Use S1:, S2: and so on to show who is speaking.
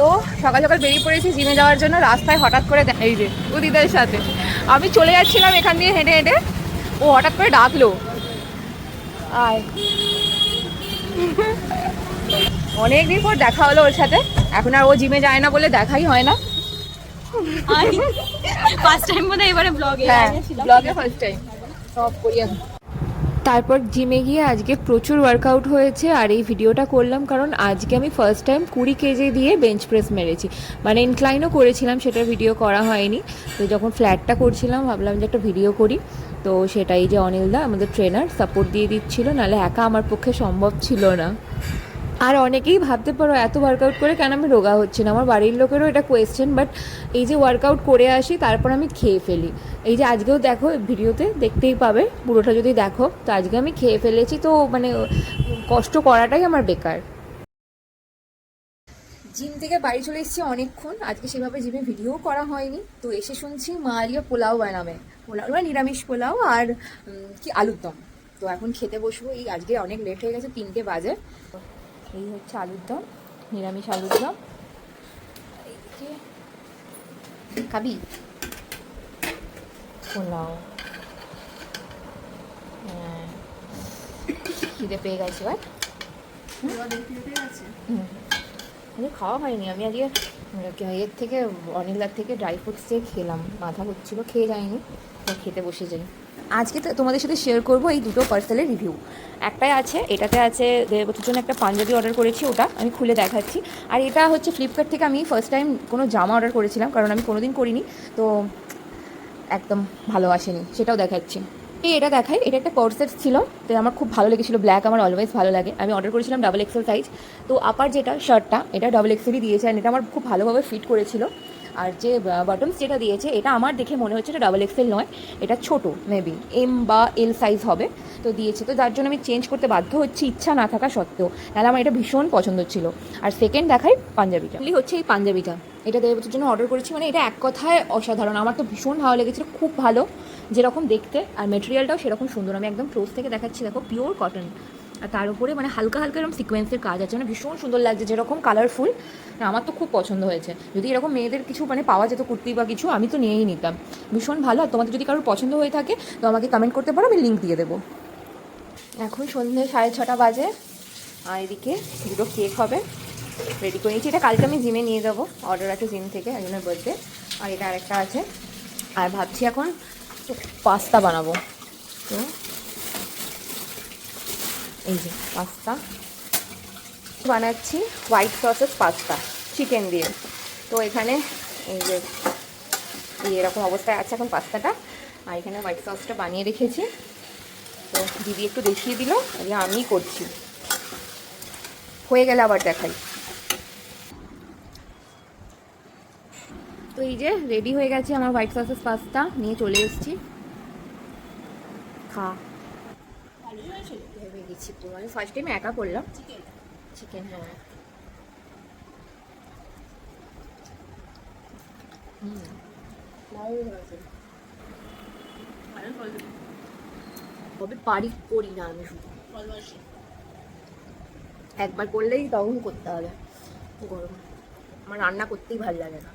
S1: তো সকাল সকাল বেরিয়ে পড়েছি জিমে যাওয়ার জন্য রাস্তায় হঠাৎ করে এই যে উদিদের সাথে। আমি চলে যাচ্ছিলাম এখান দিয়ে হেঁটে হেঁটে। ও হঠাৎ করে ডাকলো। আয়। অনেক দিন পর দেখা হলো ওর সাথে। এখন আর ও জিমে যায় না বলে দেখাই হয় না।
S2: ফার্স্ট টাইম হয় এবারে ব্লগে
S1: হ্যাঁ ব্লগে ফার্স্ট টাইম সব করি তারপর জিমে গিয়ে আজকে প্রচুর ওয়ার্কআউট হয়েছে আর এই ভিডিওটা করলাম কারণ আজকে আমি ফার্স্ট টাইম কুড়ি কেজি দিয়ে বেঞ্চ প্রেস মেরেছি। মানে ইনক্লাইনও করেছিলাম, সেটা ভিডিও করা হয়নি। তো যখন ফ্ল্যাটটা করছিলাম, ভাবলাম যে একটা ভিডিও করি। তো সেটাই যে অনিলদা আমাদের ট্রেনার সাপোর্ট দিয়ে দিচ্ছিল, নাহলে একা আমার পক্ষে সম্ভব ছিল না। আর অনেকেই ভাবতে পারো এত ওয়ার্কআউট করে কেন আমি রোগা হচ্ছি না? আমার বাড়ির লোকেরও এটা কোয়েশ্চেন বাট এই যে ওয়ার্কআউট করে আসি, তারপর আমি খেয়ে ফেলি। এই যে আজকেও দেখো ভিডিওতে দেখতেই পাবে, পুরোটা যদি দেখো, তো আজকে আমি খেয়ে ফেলেছি, তো মানে কষ্ট করাটাই আমার বেকার। জিম থেকে বাড়ি চলে এসেছি অনেকক্ষণ, আজকে সেভাবে জিমে ভিডিও করা হয়নি, তো এসে শুনছি মা আলিয়া পোলাও বানাবে। পোলাও নিরামিষ পোলাও আর কি আলুর দম। তো এখন খেতে বসবো, এই আজকে অনেক লেট হয়ে গেছে, তিনটে বাজে। এই হচ্ছে আলুর দম নিরামিষ আলুর দম। খাবি? পোলাও। হ্যাঁ। খিদে পেয়ে গেছে এবার। আজকে খাওয়া হয়নি আমি আজকে এর থেকে অনিলার থেকে ড্রাই ফ্রুটস দিয়ে খেলাম। মাথা হচ্ছিল খেয়ে যায়নি খেতে বসে যাই আজকে তোমাদের সাথে শেয়ার করব এই দুটো পার্সেলের রিভিউ একটাই আছে, এটাতে আছে দেবতর জন্য একটা পাঞ্জাবি অর্ডার করেছি ওটা, আমি খুলে দেখাচ্ছি। আর এটা হচ্ছে ফ্লিপকার্ট থেকে আমি ফার্স্ট টাইম কোনো জামা অর্ডার করেছিলাম, কারণ আমি কোনোদিন করিনি, তো একদম ভালো আসেনি, সেটাও দেখাচ্ছি। এই এটা দেখাই, এটা একটা কোর্সেট ছিল, তো আমার খুব ভালো লেগেছিল ব্ল্যাক আমার অলওয়েজ ভালো লাগে। আমি অর্ডার করেছিলাম ডাবল এক্সেল সাইজ তো আপার যেটা শার্টটা এটা ডাবল এক্সেলই দিয়েছে আর এটা আমার খুব ভালোভাবে ফিট করেছিল। আর যে বটমস যেটা দিয়েছে এটা আমার দেখে মনে হচ্ছে এটা ডাবল এক্সেল নয় এটা ছোট মেবি এম বা এল সাইজ হবে। তো দিয়েছে তো যার জন্য আমি চেঞ্জ করতে বাধ্য হচ্ছি ইচ্ছা না থাকা সত্ত্বেও। তাহলে আমার এটা ভীষণ পছন্দ ছিল। আর সেকেন্ড দেখাই পাঞ্জাবিটা। হচ্ছে এই পাঞ্জাবিটা। এটা দেবতার জন্য অর্ডার করেছি মানে এটা এক কথায় অসাধারণ। আমার তো ভীষণ ভালো লেগেছিল খুব ভালো যেরকম দেখতে। আর মেটেরিয়ালটাও সেরকম সুন্দর। আমি একদম ক্লোজ থেকে দেখাচ্ছি দেখো পিওর কটন আর তার উপরে মানে হালকা হালকা এরকম সিকোয়েন্সের কাজ আছে। মানে ভীষণ সুন্দর লাগছে, যেরকম কালারফুল আমার তো খুব পছন্দ হয়েছে। যদি এরকম মেয়েদের কিছু মানে পাওয়া যেত, কুর্তি বা কিছু, আমি তো নিয়েই নিতাম। ভীষণ ভালো। আর তোমাদের যদি কারোর পছন্দ হয়ে থাকে, তো আমাকে কমেন্ট করতে পারো, আমি লিঙ্ক দিয়ে দেবো। এখন সন্ধ্যে সাড়ে ছটা বাজে। আর এদিকে দুটো কেক হবে। রেডি করে নিয়েছি। এটা কালকে আমি জিমে নিয়ে যাব। অর্ডার আছে জিম থেকে, একজনের বার্থডে আর এটা আরেকটা আছে। আর ভাবছি এখন পাস্তা বানাবো। তো এই যে পাস্তা। বানাচ্ছি হোয়াইট সসেস পাস্তা চিকেন দিয়ে। তো এখানে এই যে এরকম অবস্থায় আছে এখন পাস্তাটা। আর এখানে হোয়াইট সসটা বানিয়ে রেখেছি। তো দিদি একটু দেখিয়ে দিল আজকে আমি করছি। হয়ে গেলে আবার দেখাই। তো এই যে রেডি হয়ে গেছে আমার হোয়াইট সসেস পাস্তা, নিয়ে চলে এসেছি। খা। ভেবে গেছি তো। আমি ফার্স্ট টাইম একা করলাম। চিকেন হ্যাঁ হুম। তবে পারি করি না আমি শুধু। একবার করলেই তখন করতে হবে। গরম। আমার রান্না করতেই ভালো লাগে না।